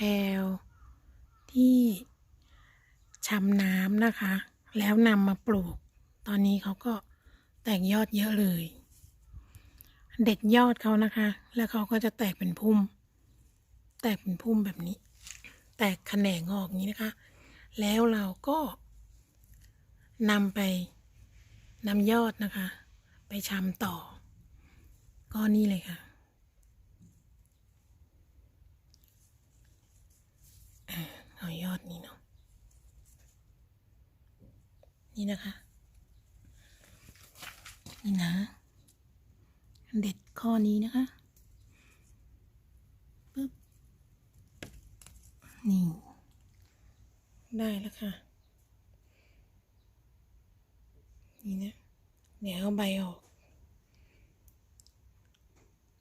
พรวที่ชำน้ำนะคะ แล้วนำมาปลูก ตอนนี้เขาก็แตกยอดเยอะเลย เด็ดยอดเขานะคะ แล้วเขาก็จะแตกเป็นพุ่ม แตกเป็นพุ่มแบบนี้ แตกแขนงออกอย่างนี้นะคะ แล้วเราก็นำไปนำยอดนะคะ ไปชำต่อ ก็นี่เลยค่ะอ่าเอายอดนี้เนาะ นี่นะคะ นี่นะ เด็ดข้อนี้นะคะปึ๊บนี่ ได้แล้วค่ะ นี่นะ เดี๋ยวเอาใบออก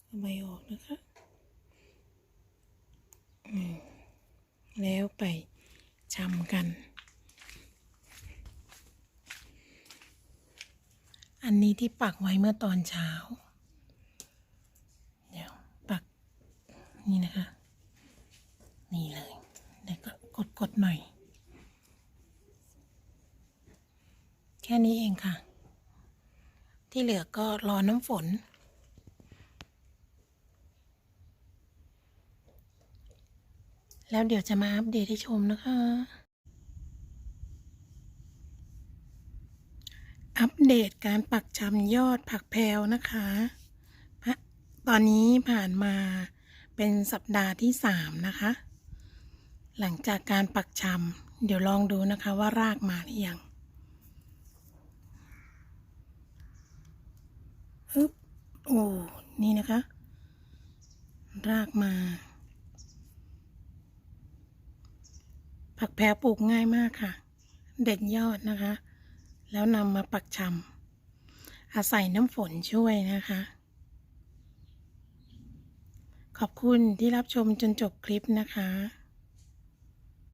เอาใบออกนะคะแล้วไปชำกัน อันนี้ที่ปักไว้เมื่อตอนเช้า เดี๋ยวปักนี่นะคะ นี่เลยเดี๋ยวก็กดกดหน่อย แค่นี้เองค่ะ ที่เหลือก็รอน้ำฝน แล้วเดี๋ยวจะมาอัปเดตให้ชมนะคะ อัปเดตการปักชำยอดผักแพรวนะคะ ตอนนี้ผ่านมาเป็นสัปดาห์ที่สามนะคะ หลังจากการปักชำเดี๋ยวลองดูนะคะว่ารากมาหรือยังฮึบโอ้นี่นะคะ รากมา ผักแพรวปลูกง่ายมากค่ะ เด็ดยอดนะคะ แล้วนำมาปักชำอาศัยน้ำฝนช่วยนะคะ ขอบคุณที่รับชมจนจบคลิปนะคะ